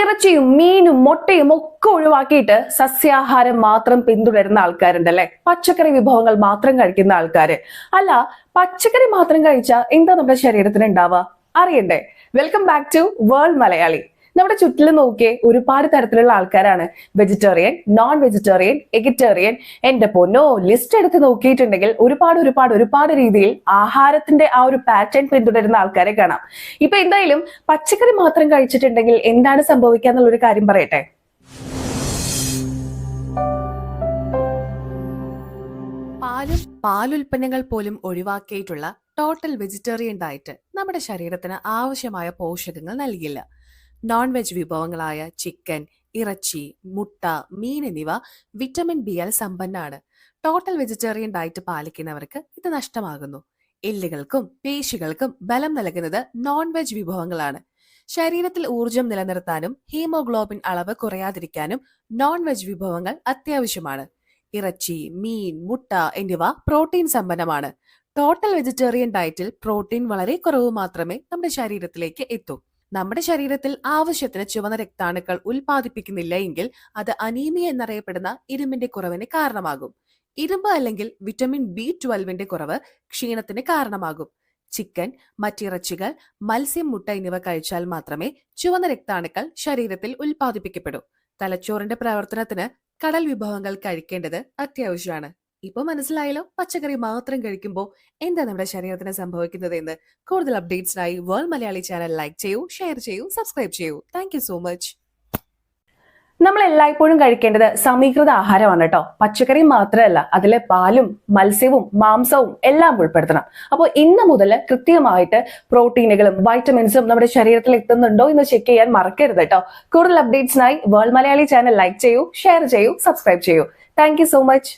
ഇറച്ചിയും മീനും മുട്ടയും ഒക്കെ ഒഴിവാക്കിയിട്ട് സസ്യാഹാരം മാത്രം പിന്തുടരുന്ന ആൾക്കാരുണ്ട് അല്ലെ പച്ചക്കറി വിഭവങ്ങൾ മാത്രം കഴിക്കുന്ന ആൾക്കാര്. അല്ല പച്ചക്കറി മാത്രം കഴിച്ചാൽ എന്താ നമ്മുടെ ശരീരത്തിന് ഉണ്ടാവുക? അറിയണ്ടേ? Welcome back to world Malayali. നമ്മുടെ ചുറ്റിലും നോക്കിയേ ഒരുപാട് തരത്തിലുള്ള ആൾക്കാരാണ്. വെജിറ്റേറിയൻ നോൺ വെജിറ്റേറിയൻ എഗിറ്റേറിയൻ എന്റെ പൊന്നോ ലിസ്റ്റ് എടുത്ത് നോക്കിയിട്ടുണ്ടെങ്കിൽ ഒരുപാട് ഒരുപാട് ഒരുപാട് രീതിയിൽ ആഹാരത്തിന്റെ ആ ഒരു പാറ്റേൺ പിന്തുടരുന്ന ആൾക്കാരെ കാണാം. ഇപ്പൊ എന്തായാലും പച്ചക്കറി മാത്രം കഴിച്ചിട്ടുണ്ടെങ്കിൽ എന്താണ് സംഭവിക്കുക എന്നുള്ള ഒരു കാര്യം പറയട്ടെ. പാലും പാലുൽപ്പന്നങ്ങൾ പോലും ഒഴിവാക്കിയിട്ടുള്ള ടോട്ടൽ വെജിറ്റേറിയൻ ഡയറ്റ് നമ്മുടെ ശരീരത്തിന് ആവശ്യമായ പോഷകങ്ങൾ നൽകില്ല. നോൺ വെജ് വിഭവങ്ങളായ ചിക്കൻ ഇറച്ചി മുട്ട മീൻ എന്നിവ വിറ്റമിൻ ബിയാൽ സമ്പന്നാണ്. ടോട്ടൽ വെജിറ്റേറിയൻ ഡയറ്റ് പാലിക്കുന്നവർക്ക് ഇത് നഷ്ടമാകുന്നു. എല്ലുകൾക്കും പേശികൾക്കും ബലം നൽകുന്നത് നോൺ വെജ് വിഭവങ്ങളാണ്. ശരീരത്തിൽ ഊർജം നിലനിർത്താനും ഹീമോഗ്ലോബിൻ അളവ് കുറയാതിരിക്കാനും നോൺ വെജ് വിഭവങ്ങൾ അത്യാവശ്യമാണ്. ഇറച്ചി മീൻ മുട്ട എന്നിവ പ്രോട്ടീൻ സമ്പന്നമാണ്. ടോട്ടൽ വെജിറ്റേറിയൻ ഡയറ്റിൽ പ്രോട്ടീൻ വളരെ കുറവ് മാത്രമേ നമ്മുടെ ശരീരത്തിലേക്ക് എത്തൂ. നമ്മുടെ ശരീരത്തിൽ ആവശ്യത്തിന് ചുവന്ന രക്താണുക്കൾ ഉൽപ്പാദിപ്പിക്കുന്നില്ല എങ്കിൽ അത് അനീമിയ എന്നറിയപ്പെടുന്ന ഇരുമ്പിന്റെ കുറവിന് കാരണമാകും. ഇരുമ്പ് അല്ലെങ്കിൽ വിറ്റമിൻ ബി ട്വൽവിന്റെ കുറവ് ക്ഷീണത്തിന് കാരണമാകും. ചിക്കൻ മറ്റിറച്ചികൾ മത്സ്യം മുട്ട എന്നിവ കഴിച്ചാൽ മാത്രമേ ചുവന്ന രക്താണുക്കൾ ശരീരത്തിൽ ഉൽപ്പാദിപ്പിക്കപ്പെടൂ. തലച്ചോറിന്റെ പ്രവർത്തനത്തിന് കടൽ വിഭവങ്ങൾ കഴിക്കേണ്ടത് അത്യാവശ്യമാണ്. ഇപ്പൊ മനസ്സിലായല്ലോ പച്ചക്കറി മാത്രം കഴിക്കുമ്പോൾ എന്താ നമ്മുടെ ശരീരത്തിന് സംഭവിക്കുന്നത് എന്ന് കൂടുതൽ അപ്ഡേറ്റ്സിനായി വേൾഡ് മലയാളി ചാനൽ ലൈക്ക് ചെയ്യൂ ഷെയർ ചെയ്യൂ സബ്സ്ക്രൈബ് ചെയ്യൂ. Thank so much. നമ്മൾ എല്ലായ്പ്പോഴും കഴിക്കേണ്ടത് സമീകൃത ആഹാരമാണ് കേട്ടോ പച്ചക്കറി മാത്രമല്ല അതിലെ പാലും മത്സ്യവും മാംസവും എല്ലാം ഉൾപ്പെടുത്തണം. അപ്പോൾ ഇന്ന് മുതൽ കൃത്യമായിട്ട് പ്രോട്ടീനുകളും വൈറ്റമിൻസും നമ്മുടെ ശരീരത്തിൽ എത്തുന്നുണ്ടോ എന്ന് ചെക്ക് ചെയ്യാൻ മറക്കരുത് കേട്ടോ കൂടുതൽ അപ്ഡേറ്റ്സിനായി വേൾഡ് മലയാളി ചാനൽ ലൈക്ക് ചെയ്യൂ ഷെയർ ചെയ്യൂ സബ്സ്ക്രൈബ് ചെയ്യൂ. Thank so much.